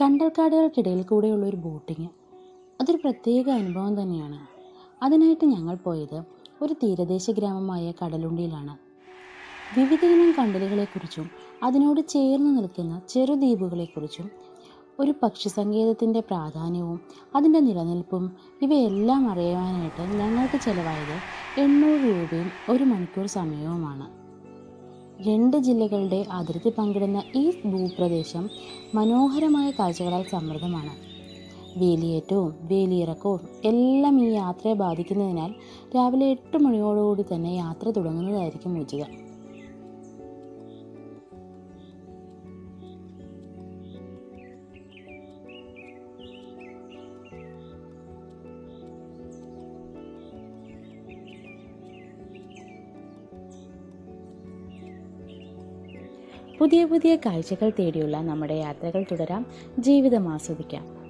കണ്ടൽക്കാടുകൾക്കിടയിൽ കൂടെയുള്ള ഒരു ബോട്ടിങ്. അതൊരു പ്രത്യേക അനുഭവം തന്നെയാണ്. അതിനായിട്ട് ഞങ്ങൾ പോയത് ഒരു തീരദേശ ഗ്രാമമായ കടലുണ്ടിയിലാണ്. വിവിധയിനം കണ്ടലുകളെക്കുറിച്ചും അതിനോട് ചേർന്ന് നിൽക്കുന്ന ചെറുദ്വീപുകളെക്കുറിച്ചും ഒരു പക്ഷി സങ്കേതത്തിന്റെ പ്രാധാന്യവും അതിന്റെ നിലനിൽപ്പും ഇവയെല്ലാം അറിയുവാനായിട്ട് ഞങ്ങൾക്ക് ചിലവായത് എണ്ണൂറ് രൂപയും ഒരു മണിക്കൂർ സമയവുമാണ്. രണ്ട് ജില്ലകളുടെ അതിർത്തി പങ്കിടുന്ന ഈ ഭൂപ്രദേശം മനോഹരമായ കാഴ്ചകളാൽ സമൃദ്ധമാണ്. വേലിയേറ്റവും വേലിയിറക്കവും എല്ലാം ഈ യാത്രയെ ബാധിക്കുന്നതിനാൽ രാവിലെ എട്ട് മണിയോടുകൂടി തന്നെ യാത്ര തുടങ്ങുന്നതായിരിക്കും ഉചിതം പുതിയ പുതിയ കാഴ്ചകൾ തേടിയുള്ള നമ്മുടെ യാത്രകൾ തുടരാം. ജീവിതം ആസ്വദിക്കാം.